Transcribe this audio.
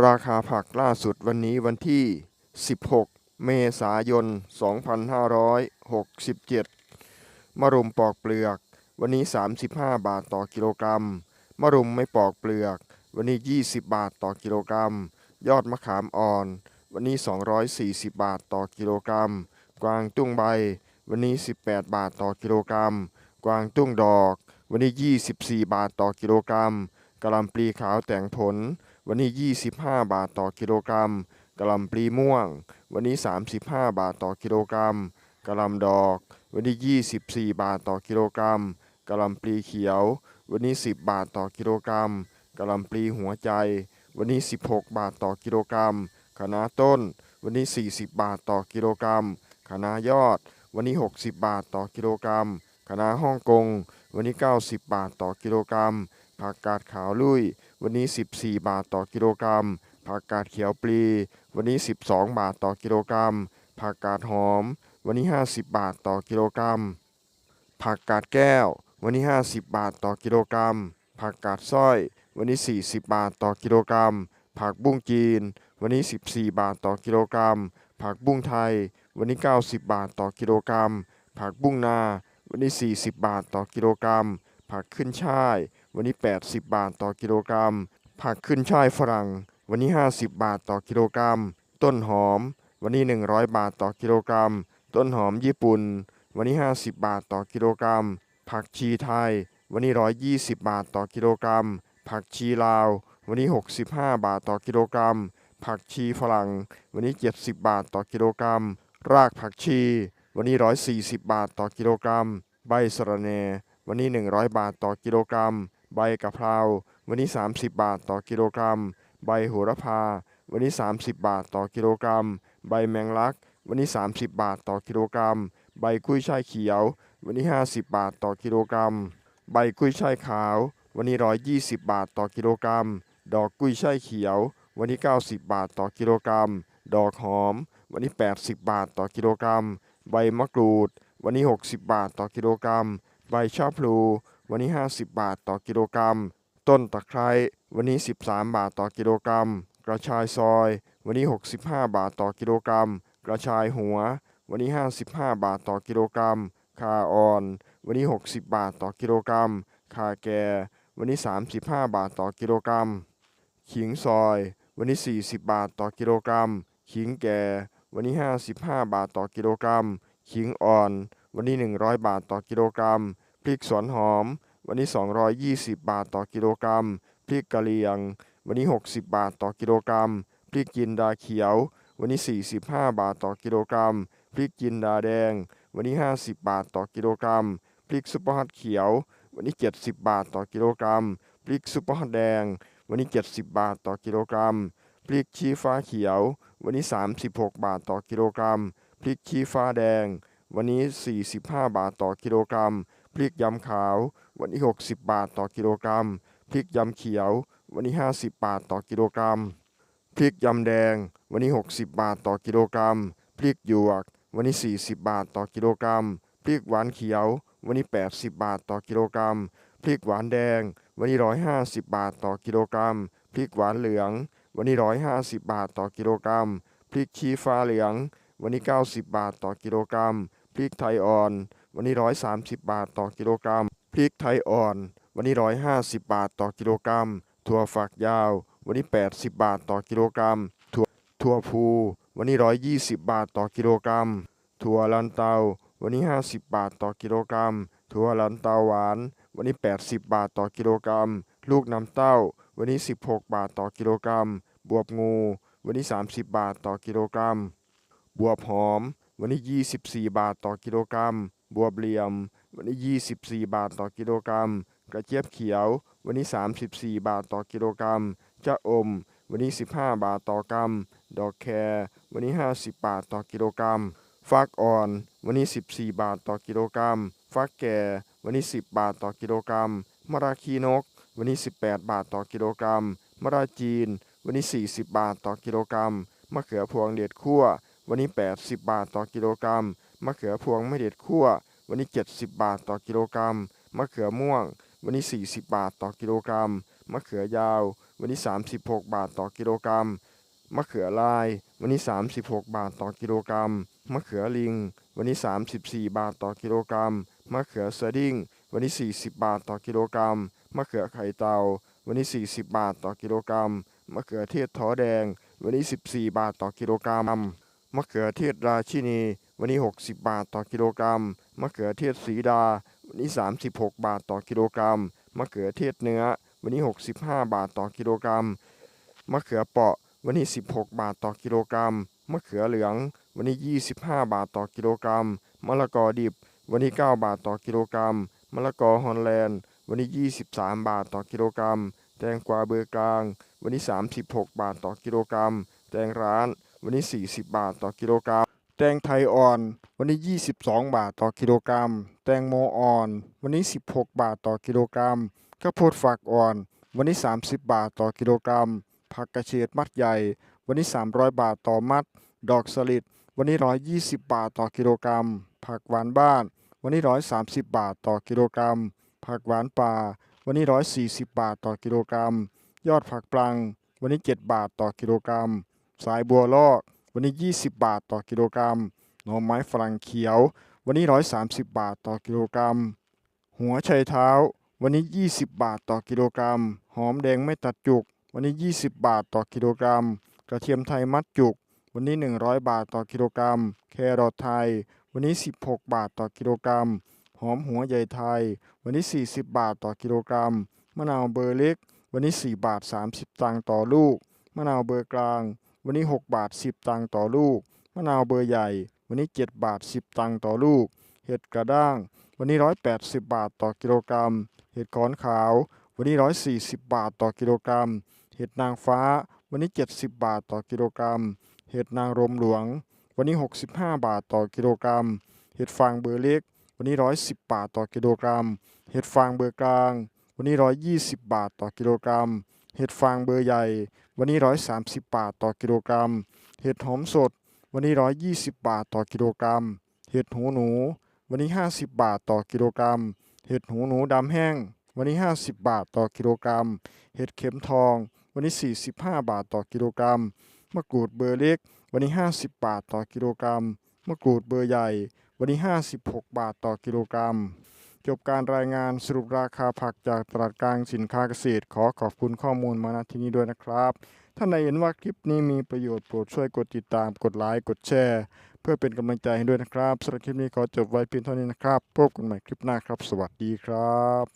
ราคาผักล่าสุดวันนี้วันที่ 16 เมษายน 2567 มะรุมปอกเปลือก วันนี้ 35 บาทต่อกิโลกรัม มะรุมไม่ปอกเปลือก วันนี้ 20 บาทต่อกิโลกรัม ยอดมะขามอ่อน วันนี้ 240 บาทต่อกิโลกรัม กวางตุ้งใบ วันนี้ 18 บาทต่อกิโลกรัม กวางตุ้งดอก วันนี้ 24 บาทต่อกิโลกรัมกะหล่ำปลีขาวแต่งผล วันนี้ 25 บาทต่อกิโลกรัมกะหล่ำปลีม่วง วันนี้ 35 บาทต่อกิโลกรัมกะหล่ำดอก วันนี้ 24 บาทต่อกิโลกรัมกะหล่ำปลีเขียว วันนี้ 10 บาทต่อกิโลกรัมกะหล่ำปลีหัวใจ วันนี้ 16 บาทต่อกิโลกรัมคะน้าต้น วันนี้ 40 บาทต่อกิโลกรัมคะน้ายอด วันนี้ 60 บาทต่อกิโลกรัมคะน้าฮ่องกง วันนี้ 90 บาทต่อกิโลกรัมผักกาดขาวลุย วันนี้ 14 บาทต่อกิโลกรัม ผักกาดเขียวปลี วันนี้ 12 บาทต่อกิโลกรัม ผักกาดหอม วันนี้ 50 บาทต่อกิโลกรัม ผักกาดแก้ว วันนี้ 50 บาทต่อกิโลกรัม ผักกาดสร้อย วันนี้ 40 บาทต่อกิโลกรัม ผักบุ้งจีน วันนี้ 14 บาทต่อกิโลกรัม ผักบุ้งไทย วันนี้ 90 บาทต่อกิโลกรัม ผักบุ้งนา วันนี้ 40 บาทต่อกิโลกรัม ผักขึ้นช่าย วันนี้ 80 บาทต่อกิโลกรัม ผักขึ้นช่ายฝรั่ง วันนี้ 50 บาทต่อกิโลกรัม ต้นหอม วันนี้ 100 บาทต่อกิโลกรัม ต้นหอมญี่ปุ่น วันนี้ 50 บาทต่อกิโลกรัม ผักชีไทย วันนี้ 120 บาทต่อกิโลกรัม ผักชีลาว วันนี้ 65 บาทต่อกิโลกรัม ผักชีฝรั่ง วันนี้ 70 บาทต่อกิโลกรัม รากผักชี วันนี้ 140 บาทต่อกิโลกรัม ใบสะระแหน่ วันนี้ 100 บาทต่อกิโลกรัม ใบกะเพราวันนี้ 30 บาทต่อกิโลกรัม ใบโหระพา วันนี้ 30 บาทต่อกิโลกรัม ใบแมงลัก วันนี้ 30 บาทต่อกิโลกรัม ใบกุ้ยช่ายเขียว วันนี้ 50 บาทต่อกิโลกรัม ใบกุ้ยช่ายขาว วันนี้ 120 บาทต่อกิโลกรัม ดอกกุ้ยช่ายเขียว วันนี้ 90 บาทต่อกิโลกรัม ดอกหอม วันนี้ 80 บาทต่อกิโลกรัม ใบมะกรูด วันนี้ 60 บาทต่อกิโลกรัม ใบชะพลู วันนี้ 50 บาทต่อกิโลกรัม ต้นตะไคร้วันนี้ 13 บาทต่อกิโลกรัม กระชายซอย วันนี้ 65 บาทต่อกิโลกรัม กระชายหัว วันนี้ 55 บาทต่อกิโลกรัมข่าอ่อน วันนี้ 60 บาทต่อกิโลกรัมข่าแก่ วันนี้ 35 บาทต่อกิโลกรัม ขิงซอย วันนี้ 40 บาทต่อกิโลกรัม ขิงแก่ วันนี้ 55 บาทต่อกิโลกรัม ขิงอ่อน วันนี้ 100 บาทต่อกิโลกรัม พริกสวนหอม วันนี้ 220 บาทต่อกิโลกรัม พริกกะเหรี่ยง วันนี้ 60 บาทต่อกิโลกรัม พริกจินดาเขียว วันนี้ 45 บาทต่อกิโลกรัม พริกจินดาแดง วันนี้ 50 บาทต่อกิโลกรัม พริกซุปเปอร์ฮอตเขียว วันนี้ 70 บาทต่อกิโลกรัม พริกซุปเปอร์ฮอตแดง วันนี้ 70 บาทต่อกิโลกรัม พริกชี้ฟ้าเขียว วันนี้ 36 บาทต่อกิโลกรัม พริกชี้ฟ้าแดง วันนี้ 45 บาทต่อกิโลกรัม พริกยำขาว วันนี้60 บาทต่อกิโลกรัม พริกยำเขียว วันนี้50 บาทต่อกิโลกรัม พริกยำแดง วันนี้60 บาทต่อกิโลกรัม พริกหยวก วันนี้40 บาทต่อกิโลกรัม พริกหวานเขียว วันนี้80 บาทต่อกิโลกรัม พริกหวานแดง วันนี้150 บาทต่อกิโลกรัม พริกหวานเหลือง วันนี้150 บาทต่อกิโลกรัม พริกชี้ฟ้าเหลือง วันนี้ 90 บาทต่อกิโลกรัม พริกไทยอ่อน วันนี้ 130 บาทต่อกิโลกรัม พริกไทยอ่อน วันนี้ 150 บาทต่อกิโลกรัม ถั่วฝักยาว วันนี้ 80 บาทต่อกิโลกรัม ถั่วถั่วพูวันนี้ 120 บาทต่อกิโลกรัม ถั่วลันเตา วันนี้ 50 บาทต่อกิโลกรัม ถั่วลันเตาหวาน วันนี้ 80 บาทต่อกิโลกรัม ลูกน้ำเต้า วันนี้ 16 บาทต่อกิโลกรัม บวบงู วันนี้ 30 บาทต่อกิโลกรัม บวบหอม วันนี้ 24 บาทต่อกิโลกรัม บัวเหลี่ยม วันนี้ 24 บาทต่อกิโลกรัม กระเจี๊ยบเขียว วันนี้ 34 บาทต่อกิโลกรัมจะอม วันนี้ 15 บาทต่อกรัม ดอกแครวันนี้ 50 บาทต่อกิโลกรัม ฟักอ่อน วันนี้ 14 บาทต่อกิโลกรัม ฟักแก่ วันนี้ 10 บาทต่อกิโลกรัมมะราคีนก วันนี้ 18 บาทต่อกิโลกรัมมะราจีน วันนี้ 40 บาทต่อกิโลกรัมมะเขือพวงเด็ดคั่ววันนี้ 80 บาทต่อกิโลกรัม มะเขือพวงไม่เด็ดคั่ววันนี้ 70 บาทต่อกิโลกรัม มะเขือม่วง วันนี้ 40 บาทต่อกิโลกรัม มะเขือยาว วันนี้ 36 บาทต่อกิโลกรัม มะเขือลาย วันนี้ 36 บาทต่อกิโลกรัม มะเขือลิง วันนี้ 34 บาทต่อกิโลกรัม มะเขือสดิ้ง วันนี้ 40 บาทต่อกิโลกรัม มะเขือไข่เตา วันนี้ 40 บาทต่อกิโลกรัม มะเขือเทศท้อแดง วันนี้ 14 บาทต่อกิโลกรัม มะเขือเทศราชินี วันนี้ 60 บาทต่อกิโลกรัม มะเขือเทศสีดา วันนี้ 36 บาทต่อกิโลกรัม มะเขือเทศเนื้อ วันนี้ 65 บาทต่อกิโลกรัม มะเขือเปราะ วันนี้ 16 บาทต่อกิโลกรัม มะเขือเหลือง วันนี้ 25 บาทต่อกิโลกรัม มะละกอดิบ วันนี้ 9 บาทต่อกิโลกรัม มะละกอฮอลแลนด์ วันนี้ 23 บาทต่อกิโลกรัม แตงกวาเบอร์กลาง วันนี้ 36 บาทต่อกิโลกรัม แตงร้าน วันนี้ 40 บาทต่อกิโลกรัม แตงไทยอ่อน วันนี้ 22 บาทต่อกิโลกรัม แตงโมอ่อน วันนี้ 16 บาทต่อกิโลกรัมข้าวโพดฝักอ่อน วันนี้ 30 บาทต่อกิโลกรัม ผักกระเฉดมัดใหญ่ วันนี้ 300 บาทต่อมัด ดอกสลิด วันนี้ 120 บาทต่อกิโลกรัม ผักหวานบ้าน วันนี้ 130 บาทต่อกิโลกรัม ผักหวานป่า วันนี้ 140 บาทต่อกิโลกรัม ยอดผักปลัง วันนี้ 7 บาทต่อกิโลกรัม สายบัวลอก วันนี้ 20 บาทต่อกิโลกรัมหน่อไม้ฝรั่งเขียว วันนี้ 130 บาทต่อกิโลกรัม หัวไชเท้า วันนี้ 20 บาทต่อกิโลกรัม หอมแดงไม่ตัดจุก วันนี้ 20 บาทต่อกิโลกรัม กระเทียมไทยมัดจุก วันนี้ 100 บาทต่อกิโลกรัม แครอทไทย วันนี้ 16 บาทต่อกิโลกรัม หอมหัวใหญ่ไทย วันนี้ 40 บาทต่อกิโลกรัม มะนาวเบอร์เล็ก วันนี้ 4 บาท 30 ตังค์ต่อลูก มะนาวเบอร์กลาง วันนี้ 6 บาท 10 ตังค์ต่อลูก มะนาวเบอร์ใหญ่ วันนี้ 7 บาท 10 ตังค์ต่อลูก เห็ดกระด้าง วันนี้ 180 บาทต่อกิโลกรัม เห็ดขอนขาว วันนี้ 140 บาทต่อกิโลกรัม เห็ดนางฟ้า วันนี้ 70 บาทต่อกิโลกรัม เห็ดนางรมหลวง วันนี้ 65 บาทต่อกิโลกรัม เห็ดฟางเบอร์เล็ก วันนี้ 110 บาทต่อกิโลกรัม เห็ดฟางเบอร์กลาง วันนี้ 120 บาทต่อกิโลกรัม เห็ดฟางเบอร์ใหญ่ วันนี้ 130 บาทต่อกิโลกรัม เห็ดหอมสด วันนี้ 120 บาทต่อกิโลกรัม เห็ดหูหนู วันนี้ 50 บาทต่อกิโลกรัม เห็ดหูหนูดำแห้ง วันนี้ 50 บาทต่อกิโลกรัม เห็ดเข็มทอง วันนี้ 45 บาทต่อกิโลกรัม มะกรูดเบอร์เล็ก วันนี้ 50 บาทต่อกิโลกรัม มะกรูดเบอร์ใหญ่ วันนี้ 56 บาทต่อกิโลกรัม จบการรายงานสรุปราคาผักจากตลาดกลางสินค้าเกษตร ขอขอบคุณข้อมูลมาณที่นี้ด้วยนะครับท่านใดเห็นว่าคลิปนี้มีประโยชน์โปรดช่วยกดติดตามกดไลค์กดแชร์ เพื่อเป็นกำลังใจให้ด้วยนะครับสำหรับคลิปนี้ขอจบไว้เพียงเท่านี้นะครับพบกันใหม่คลิปหน้าครับ สวัสดีครับ